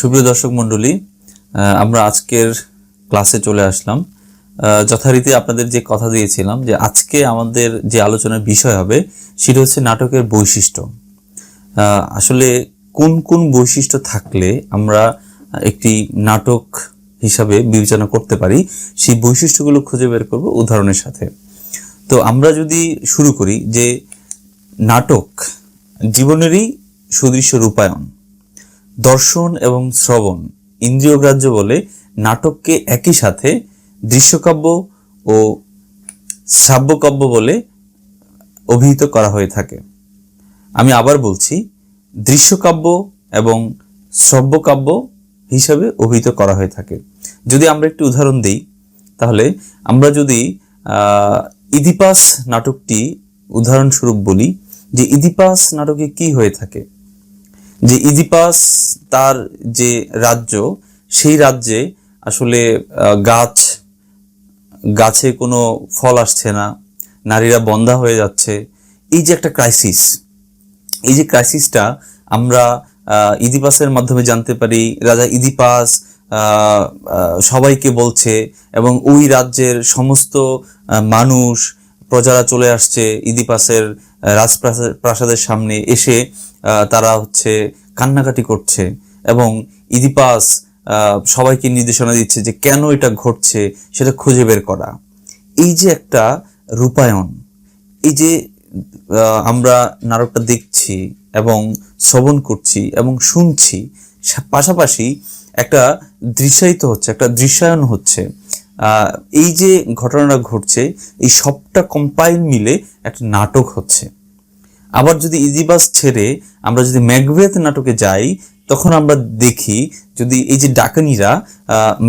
সুপ্রিয় দর্শক মণ্ডলী আমরা আজকের ক্লাসে চলে আসলাম। যথারীতি আপনাদের যে কথা দিয়েছিলাম যে আজকে আমাদের যে আলোচনার বিষয় হবে সেটা হচ্ছে নাটকের বৈশিষ্ট্য। আসলে কোন কোন বৈশিষ্ট্য থাকলে আমরা একটি নাটক হিসাবে বিবেচনা করতে পারি, সেই বৈশিষ্ট্যগুলো খুঁজে বের করব উদাহরণের সাথে। তো আমরা যদি শুরু করি যে নাটক জীবনেরই সুদৃশ্য রূপায়ণ। দর্শন এবং শ্রবণ ইন্দ্রিয়গ্রাহ্য বলে নাটককে একই সাথে দৃশ্যকাব্য ও শ্রাব্যকাব্য বলে অভিহিত করা হয়ে থাকে। আমি আবার বলছি, দৃশ্যকাব্য এবং শ্রব্যকাব্য হিসাবে অভিহিত করা হয়ে থাকে। যদি আমরা একটি উদাহরণ দিই, তাহলে আমরা যদি ইদিপাস নাটকটি উদাহরণস্বরূপ বলি যে ইদিপাস নাটকে কি হয়ে থাকে? যে ইদিপাস তার যে রাজ্য সেই রাজ্যে আসলে গাছ গাছে কোনো ফল আসছে না নারীরা বন্ধা হয়ে যাচ্ছে। এই যে একটা ক্রাইসিস এই যে ক্রাইসিসটা আমরা ইদিপাসের মাধ্যমে জানতে পারি রাজা ইদিপাস সবাইকে বলছে এবং ওই রাজ্যের সমস্ত মানুষ প্রজারা চলে আসছে ইদিপাসের আহ, রাজপ্রাসাদ প্রাসাদের সামনে এসে তারা হচ্ছে কান্নাকাটি করছে এবং ইদিপাস সবাইকে নির্দেশনা দিচ্ছে যে কেন এটা ঘটছে সেটা খুঁজে বের করা। এই যে একটা রূপায়ণ, এই যে আমরা নাটকটা দেখছি এবং শ্রবণ করছি এবং শুনছি, পাশাপাশি একটা দৃশ্যায়িত হচ্ছে, একটা দৃশ্যায়ন হচ্ছে। এই যে ঘটনাটা ঘটছে, এই সবটা কম্পাইল মিলে একটা নাটক হচ্ছে। আবার যদি ইজিবাস ছেড়ে আমরা যদি ম্যাকবেথ নাটকে যাই, তখন আমরা দেখি যদি এই যে ডাকানিরা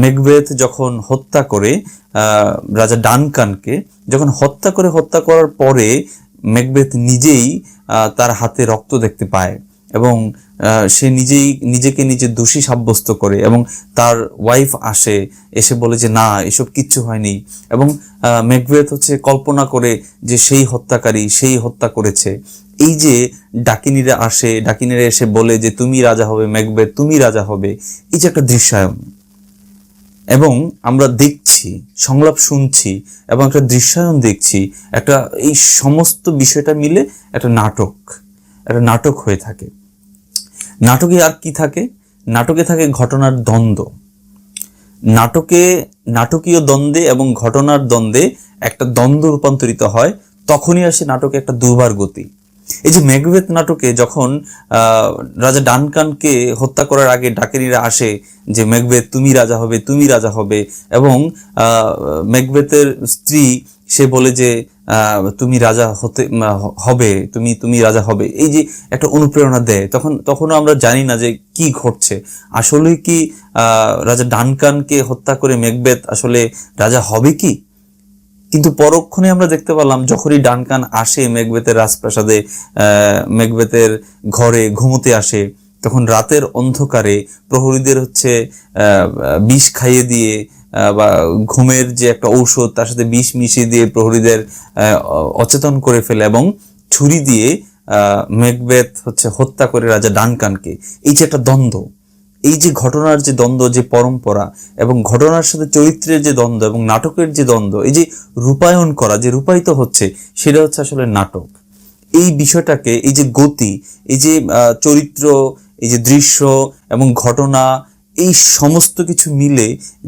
ম্যাকবেথ যখন হত্যা করে রাজা ডানকানকে, যখন হত্যা করে হত্যা করার পরে ম্যাকবেথ নিজেই তার হাতে রক্ত দেখতে পায় এবং সে নিজেই, নিজেকে নিজে দোষী সাব্যস্ত করে এবং তার ওয়াইফ আসে, এসে বলে যে, না, এসব কিচ্ছু হয়নি। এবং ম্যাকবেথ হচ্ছে কল্পনা করে যে, সেই হত্যাকারী সেই হত্যা করেছে। এই যে ডাকিনীরা আসে, ডাকিনীরা এসে বলে যে, তুমি রাজা হবে ম্যাকবেথ তুমি রাজা হবে। এই যে একটা দৃশ্যায়ন। এবং আমরা দেখছি, সংলাপ শুনছি, এবং একটা দৃশ্যায়ন দেখছি, একটা এই সমস্ত বিষয়টা মিলে একটা নাটক একটা নাটক হয়ে থাকে। নাটকে আর কি থাকে? নাটকে থাকে ঘটনার দ্বন্দ্ব। নাটকে, নাটকীয় দ্বন্দ্বে এবং ঘটনার দ্বন্দ্বে একটা দ্বন্দ্ব রূপান্তরিত হয়, তখনই আসে নাটকে একটা দুর্বার গতি। এই যে ম্যাকবেথ নাটকে যখন রাজা ডানকানকে হত্যা করার আগে ডাকেরিরা আসে যে ম্যাকবেথ তুমি রাজা হবে, তুমি রাজা হবে। এবং ম্যাকবেথের স্ত্রী, সে বলে যে তুমি রাজা হতে হবে, তুমি তুমি রাজা হবে। এই যে একটা অনুপ্রেরণা দেয়। তখন, তখনও আমরা জানি না যে, কি ঘটছে। আসলে কি রাজা ডানকানকে হত্যা করে ম্যাকবেথ আসলে রাজা হবে কি? কিন্তু পরক্ষণে আমরা দেখতে পেলাম যখনই ডানকান আসে মেঘবেতের রাজপ্রাসাদে মেঘবেতের ঘরে ঘুমোতে আসে, তখন রাতের অন্ধকারে প্রহরীদের হচ্ছে বিষ খাইয়ে দিয়ে বা ঘুমের যে একটা ঔষধ তার সাথে বিষ মিশিয়ে দিয়ে প্রহরীদের অচেতন করে ফেলে এবং ছুরি দিয়ে মেঘবেত হচ্ছে হত্যা করে রাজা ডানকানকে। এই যে একটা দ্বন্দ্ব এই যে ঘটনার যে দ্বন্দ্ব, যে পরম্পরা এবং ঘটনার সাথে চরিত্রের যে দ্বন্দ্ব এবং নাটকের যে দ্বন্দ্ব, এই যে রূপায়ণ করা যে রূপায়িত হচ্ছে, সেটা হচ্ছে আসলে নাটক। এই বিষয়টাকে, এই যে গতি, এই যে চরিত্র, এই যে দৃশ্য এবং ঘটনা, এই সমস্ত কিছু মিলে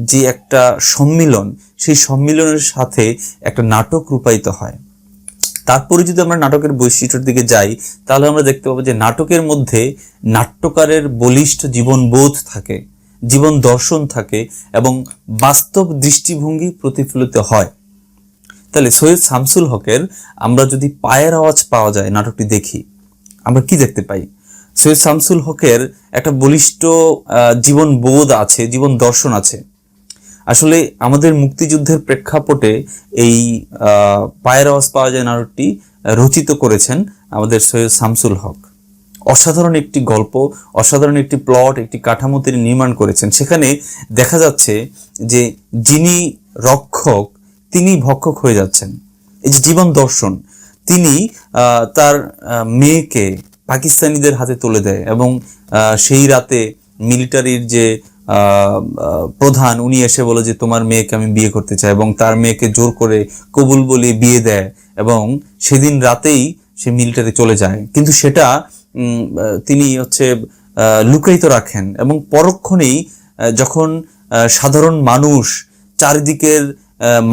যে একটা সম্মিলন, সেই সম্মিলনের সাথে একটা নাটক রূপায়িত হয়। তারপরে যদি আমরা নাটকের বৈশিষ্ট্যের দিকে যাই, তাহলে আমরা দেখতে পাবো যে নাটকের মধ্যে নাট্যকারের বলিষ্ঠ জীবনবোধ থাকে, জীবন দর্শন থাকে এবং বাস্তব দৃষ্টিভঙ্গি প্রতিফলিত হয়। তাহলে সৈয়দ শামসুল হকের আমরা যদি পায়ের আওয়াজ পাওয়া যায় নাটকটি দেখি, আমরা কি দেখতে পাই? সৈয়দ শামসুল হকের একটা বলিষ্ঠ জীবন বোধ আছে, জীবন দর্শন আছে। আসলে আমাদের মুক্তিযুদ্ধের প্রেক্ষাপটে এই পায়ের আওয়াজ পাওয়া যায় নাটকটি রচিত করেছেন আমাদের সৈয়দ শামসুল হক। অসাধারণ একটি গল্প, অসাধারণ একটি প্লট, একটি কাঠামো তিনি নির্মাণ করেছেন। সেখানে দেখা যাচ্ছে যে যিনি রক্ষক, তিনি ভক্ষক হয়ে যাচ্ছেন। এই যে জীবন দর্শন, তিনি তার মেয়েকে পাকিস্তানিদের হাতে তুলে দেয় এবং সেই রাতে মিলিটারির যে প্রধান, উনি এসে বলে যে, তোমার মেয়েকে আমি বিয়ে করতে চাই। এবং তার মেয়েকে জোর করে কবুল বলে বিয়ে দেয় এবং সেদিন রাতেই সে মিলিটারি চলে যায়। কিন্তু সেটা তিনি হচ্ছে লুকায়িত রাখেন এবং পরক্ষণেই যখন সাধারণ মানুষ, চারিদিকের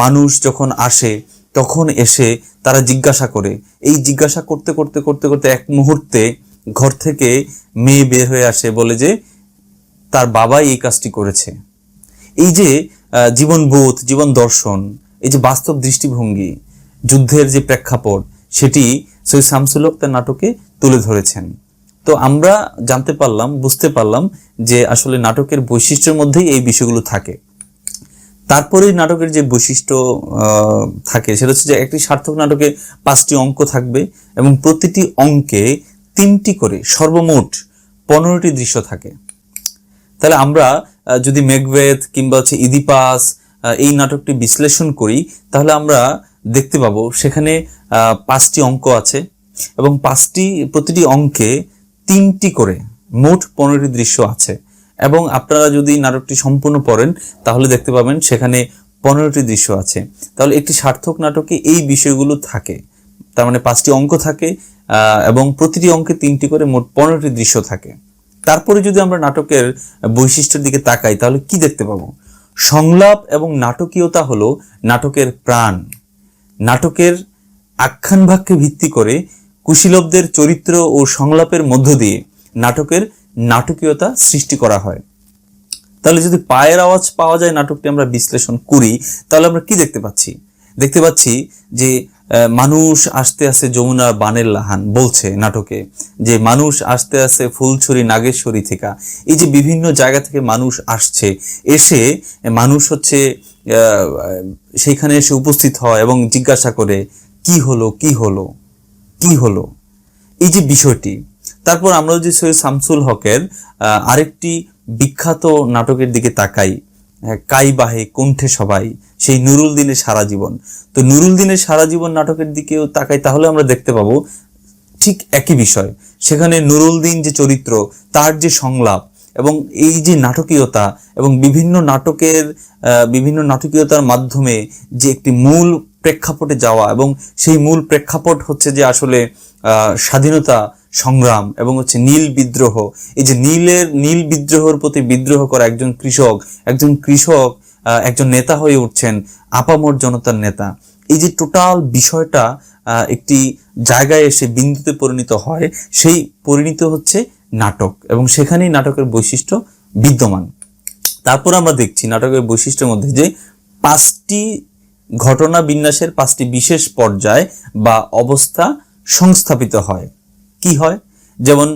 মানুষ যখন আসে, তখন এসে তারা জিজ্ঞাসা করে। এই জিজ্ঞাসা করতে করতে করতে করতে এক মুহূর্তে ঘর থেকে মেয়ে বের হয়ে আসে, বলে যে তার বাবাই এই কাজটি করেছে। এই যে জীবনবোধ, জীবন দর্শন, এই যে বাস্তব দৃষ্টিভঙ্গি, যুদ্ধের যে প্রেক্ষাপট, সেটি সৈয়দ শামসুল হক তার নাটকে তুলে ধরেছেন। তো আমরা জানতে পারলাম, বুঝতে পারলাম যে আসলে নাটকের বৈশিষ্ট্যের মধ্যেই এই বিষয়গুলো থাকে। তারপরে নাটকের যে বৈশিষ্ট্য থাকে, সেটা হচ্ছে যে একটি সার্থক নাটকে পাঁচটি অঙ্ক থাকবে এবং প্রতিটি অঙ্কে তিনটি করে সর্বমোট পনেরোটি দৃশ্য থাকে। তাহলে আমরা যদি মেঘবেদ কিংবা হচ্ছে ইদিপাস এই নাটকটি বিশ্লেষণ করি, তাহলে আমরা দেখতে পাবো সেখানে পাঁচটি অঙ্ক আছে এবং পাঁচটি, প্রতিটি অঙ্কে তিনটি করে মোট পনেরোটি দৃশ্য আছে। এবং আপনারা যদি নাটকটি সম্পূর্ণ পড়েন, তাহলে দেখতে পাবেন সেখানে পনেরোটি দৃশ্য আছে। তাহলে একটি সার্থক নাটকে এই বিষয়গুলো থাকে। তার মানে পাঁচটি অঙ্ক থাকে এবং প্রতিটি অঙ্কে তিনটি করে মোট পনেরোটি দৃশ্য থাকে। তারপরে যদি আমরা নাটকের বৈশিষ্ট্যের দিকে তাকাই, তাহলে কি দেখতে পাবো? সংলাপ এবং নাটকীয়তা হলো নাটকের প্রাণ। নাটকের আখ্যান ভাগকে ভিত্তি করে কুশীলবদের চরিত্র ও সংলাপের মধ্য দিয়ে নাটকের নাটকীয়তা সৃষ্টি করা হয়। তাহলে যদি পায়ের আওয়াজ পাওয়া যায় নাটকটি আমরা বিশ্লেষণ করি, তাহলে আমরা কি দেখতে পাচ্ছি? দেখতে পাচ্ছি যে মানুষ আসতে আসতে যমুনার বানের লাহান বলছে নাটকে যে মানুষ আসতে আসতে ফুলছড়ি নাগেশ্বরী থেকে। এই যে বিভিন্ন জায়গা থেকে মানুষ আসছে, এসে মানুষ হচ্ছে সেইখানে এসে উপস্থিত হয় এবং জিজ্ঞাসা করে, কি হলো কি হলো কি হলো? এই যে বিষয়টি। তারপর আমরা যদি সৈয়দ শামসুল হকের আরেকটি বিখ্যাত নাটকের দিকে তাকাই কাই বাহে, কণ্ঠে সবাই, সেই নুরুল দিনের সারা জীবন। তো নুরুল দিনের সারা জীবন নাটকের দিকেও তাকাই, তাহলে আমরা দেখতে পাবো ঠিক একই বিষয়। সেখানে নুরুল দিন যে চরিত্র, তার যে সংলাপ, এবং এই যে নাটকীয়তা, এবং বিভিন্ন নাটকের বিভিন্ন নাটকীয়তার মাধ্যমে যে একটি মূল প্রেক্ষাপটে যাওয়া, এবং সেই মূল প্রেক্ষাপট হচ্ছে যে আসলে স্বাধীনতা সংগ্রাম এবং হচ্ছে নীল বিদ্রোহ। এই যে নীলের, নীল বিদ্রোহের প্রতি বিদ্রোহ করা একজন কৃষক একজন কৃষক একজন নেতা হয়ে উঠছেন আপামর জনতার নেতা। এই যে টোটাল বিষয়টা একটি জায়গায় এসে বিন্দুতে পরিণত হয়, সেই পরিণত হচ্ছে নাটক এবং সেখানেই নাটকের বৈশিষ্ট্য বিদ্যমান। তারপর আমরা দেখছি নাটকের বৈশিষ্ট্যের মধ্যে যে পাঁচটি ঘটনা বিন্যাসের পাঁচটি বিশেষ পর্যায় বা অবস্থা সংস্থাপিত হয়। কি হয়? যেমন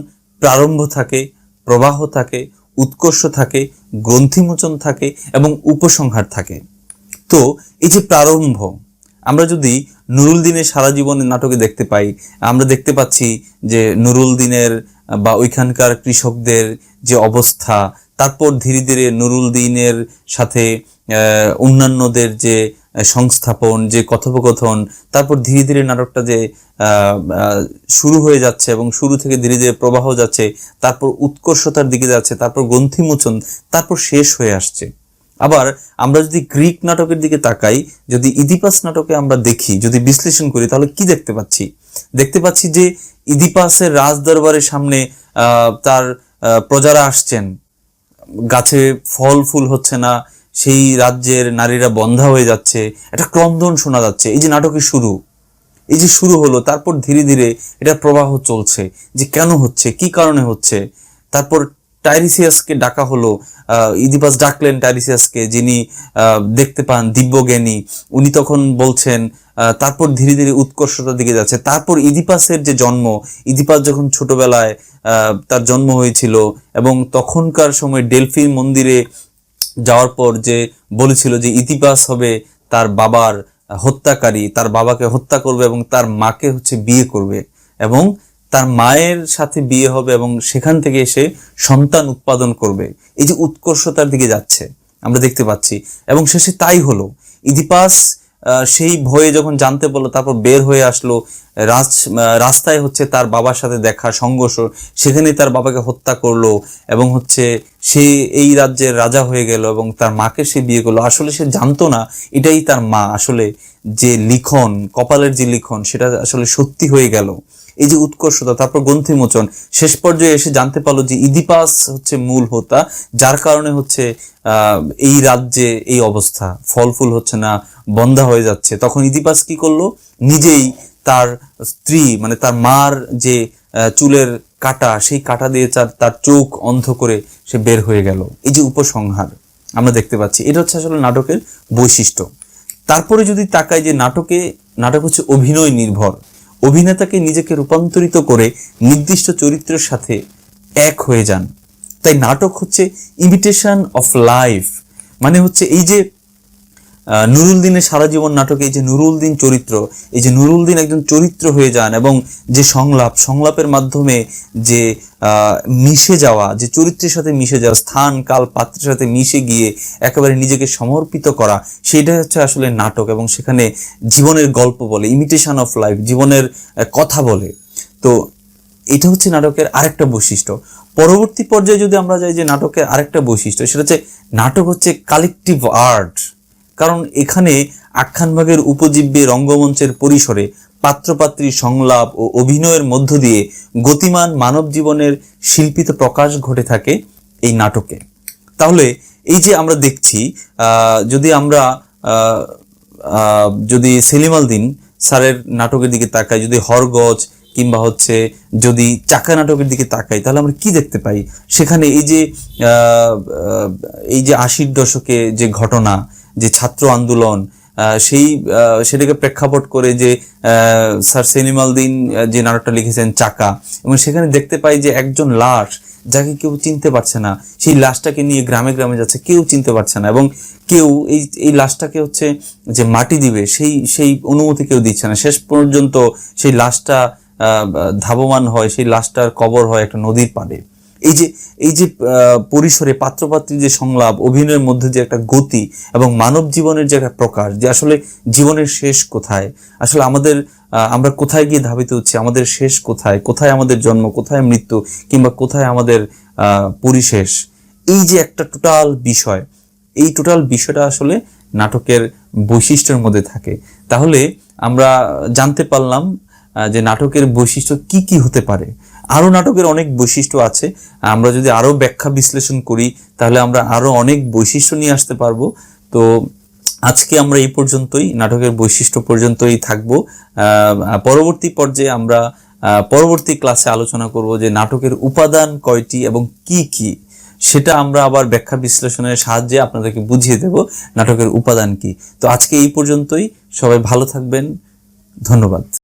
প্রারম্ভ থাকে, প্রবাহ থাকে, উৎকর্ষ থাকে, গ্রন্থিমোচন থাকে এবং উপসংহার থাকে। তো এই যে প্রারম্ভ, আমরা যদি নুরুল দিনের সারা জীবনের নাটকে দেখতে পাই, আমরা দেখতে পাচ্ছি যে নুরুল দিনের বা ওইখানকার কৃষকদের যে অবস্থা, তারপর ধীরে ধীরে নুরুল দিনের সাথে অন্যান্যদের যে সংস্থাপন, যে কথোপকথন, তারপর ধীরে ধীরে নাটকটা যে শুরু হয়ে যাচ্ছে এবং শুরু থেকে ধীরে ধীরে প্রবাহ যাচ্ছে, তারপর উৎকর্ষতার দিকে যাচ্ছে, তারপর গ্রন্থিমোচন, তারপর শেষ হয়ে আসছে। আবার আমরা যদি গ্রিক নাটকের দিকে তাকাই, যদি ইদিপাস নাটকে আমরা দেখি, যদি বিশ্লেষণ করি, তাহলে কি দেখতে পাচ্ছি? দেখতে পাচ্ছি যে ইদিপাসের রাজ দরবারের সামনে তার প্রজারা আসছেন। গাছে ফল ফুল হচ্ছে না, সেই রাজ্যের নারীরা বন্ধা হয়ে যাচ্ছে, একটা ক্রন্দন শোনা যাচ্ছে। এই যে নাটকের শুরু, এই যে শুরু হলো, তারপর ধীরে ধীরে এটা প্রবাহ চলছে। যে কেন হচ্ছে, কি কারণে হচ্ছে, তারপর টাইরিসিয়াসকে ডাকা হলো ইদিপাস ডাকলেন টাইরিসিয়াসকে যিনি দেখতে পান দিব্যজ্ঞানী, উনি তখন বলছেন তারপর ধীরে ধীরে উৎকর্ষতার দিকে যাচ্ছে। তারপর ইদিপাসের যে জন্ম, ইদিপাস যখন ছোটবেলায় তার জন্ম হয়েছিল এবং তখনকার সময় ডেলফি মন্দিরে যাওয়ার পর যে বলেছিল যে ইতিবাস হবে তার বাবার হত্যাকারী, তার বাবাকে হত্যা করবে এবং তার মাকে হচ্ছে বিয়ে করবে এবং তার মায়ের সাথে বিয়ে হবে এবং সেখান থেকে এসে সন্তান উৎপাদন করবে। এই যে উৎকর্ষতার দিকে যাচ্ছে, আমরা দেখতে পাচ্ছি। এবং শেষে তাই হলো। ইদিপাস সেই ভয়ে যখন জানতে পারল, তারপর বের হয়ে আসলো। রাজ রাস্তায় হচ্ছে তার বাবার সাথে দেখা, সংঘর্ষ। সেখানেই তার বাবাকে হত্যা করল এবং হচ্ছে সে এই রাজ্যের রাজা হয়ে গেল এবং তার মাকে সে বিয়ে করল। আসলে সে জানতো না, এটাই তার মা। আসলে যে লিখন, কপালের যে লিখন, সেটা আসলে সত্যি হয়ে গেল। এই যে উৎকর্ষতা, তারপর গ্রন্থিমোচন, শেষ পর্যায়ে এসে জানতে পারল যে ইদিপাস হচ্ছে মূল হোতা, যার কারণে হচ্ছে এই রাজ্যে এই অবস্থা ফল ফুল হচ্ছে না, বন্ধা হয়ে যাচ্ছে। তখন ইদিপাস কি করল? নিজেই তার স্ত্রী মানে তার মার যে চুলের কাটা, সেই কাটা দিয়ে তার চোখ অন্ধ করে সে বের হয়ে গেল। এই যে উপসংহার, আমরা দেখতে পাচ্ছি, এটা হচ্ছে আসলে নাটকের বৈশিষ্ট্য। তারপরে যদি তাকাই যে নাটকে, নাটক হচ্ছে অভিনয় নির্ভর। অভিনেতাকে নিজেকে রূপান্তরিত করে নির্দিষ্ট চরিত্রের সাথে এক হয়ে যান। তাই নাটক হচ্ছে ইমিটেশন অফ লাইফ মানে হচ্ছে এই যে নুরুল দিনের সারা জীবন নাটকে এই যে নুরুল দিন চরিত্র, এই যে নুরুল দিন একজন চরিত্র হয়ে যান এবং যে সংলাপ, সংলাপের মাধ্যমে যে মিশে যাওয়া, যে চরিত্রের সাথে মিশে যাওয়া, স্থান, কাল, পাত্রের সাথে মিশে গিয়ে একেবারে নিজেকে সমর্পিত করা সেটা হচ্ছে আসলে নাটক এবং সেখানে জীবনের গল্প বলে ইমিটেশন অফ লাইফ জীবনের কথা বলে। তো এটা হচ্ছে নাটকের আরেকটা বৈশিষ্ট্য। পরবর্তী পর্যায়ে যদি আমরা যাই যে নাটকের আরেকটা বৈশিষ্ট্য, সেটা হচ্ছে নাটক হচ্ছে কালেকটিভ আর্ট কারণ এখানে আখ্যানভাগের উপজীব্যে রঙ্গমঞ্চের পরিসরে পাত্রপাত্রী সংলাপ ও অভিনয়ের মধ্য দিয়ে গতিমান মানব জীবনের শিল্পিত প্রকাশ ঘটে থাকে এই নাটকে। তাহলে এই যে আমরা দেখছি যদি আমরা যদি সেলিম আল দিন স্যারের নাটকের দিকে তাকাই, যদি হরগজ কিংবা হচ্ছে যদি চাকা নাটকের দিকে তাকাই, তাহলে আমরা কি দেখতে পাই? সেখানে এই যে এই যে আশির দশকে যে ঘটনা যে ছাত্র আন্দোলন সেই সেটাকে প্রেক্ষাপট করে যে স্যার সেলিম আল দিন যে নাটকটা লিখেছেন চাকা, এবং সেখানে দেখতে পাই যে একজন লাশ যাকে কেউ চিনতে পারছে না, সেই লাশটাকে নিয়ে গ্রামে গ্রামে যাচ্ছে, কেউ চিনতে পারছে না, এবং কেউ এই এই লাশটাকে হচ্ছে যে মাটি দিবে, সেই সেই অনুমতি কেউ দিচ্ছে না। শেষ পর্যন্ত সেই লাশটা ধাবমান হয়, সেই লাশটার কবর হয় একটা নদীর পাড়ে। এই যে এই যে পরিসরে পাত্রপাত্রী যে সংলাপ, অভিনয়ের মধ্যে যে একটা গতি এবং মানব জীবনের যে একটা প্রকাশ, যে আসলে জীবনের শেষ কোথায়? আসলে আমাদের আমরা কোথায় গিয়ে ধাবিত হচ্ছি? আমাদের শেষ কোথায়? কোথায় আমাদের জন্ম? কোথায় মৃত্যু? কিংবা কোথায় আমাদের পরিশেষ? এই যে একটা টোটাল বিষয়, এই টোটাল বিষয়টা আসলে নাটকের বৈশিষ্ট্যের মধ্যে থাকে। তাহলে আমরা জানতে পারলাম যে নাটকের বৈশিষ্ট্য কি কি হতে পারে। আরও নাটকের অনেক বৈশিষ্ট্য আছে। আমরা যদি আরও ব্যাখ্যা বিশ্লেষণ করি, তাহলে আমরা আরও অনেক বৈশিষ্ট্য নিয়ে আসতে পারব। তো আজকে আমরা এই পর্যন্তই, নাটকের বৈশিষ্ট্য পর্যন্তই থাকব। পরবর্তী পর্যায়ে আমরা পরবর্তী ক্লাসে আলোচনা করব যে নাটকের উপাদান কয়টি এবং কি কি। সেটা আমরা আবার ব্যাখ্যা বিশ্লেষণের সাহায্যে আপনাদেরকে বুঝিয়ে দেব নাটকের উপাদান কি। তো আজকে এই পর্যন্তই। সবাই ভালো থাকবেন। ধন্যবাদ।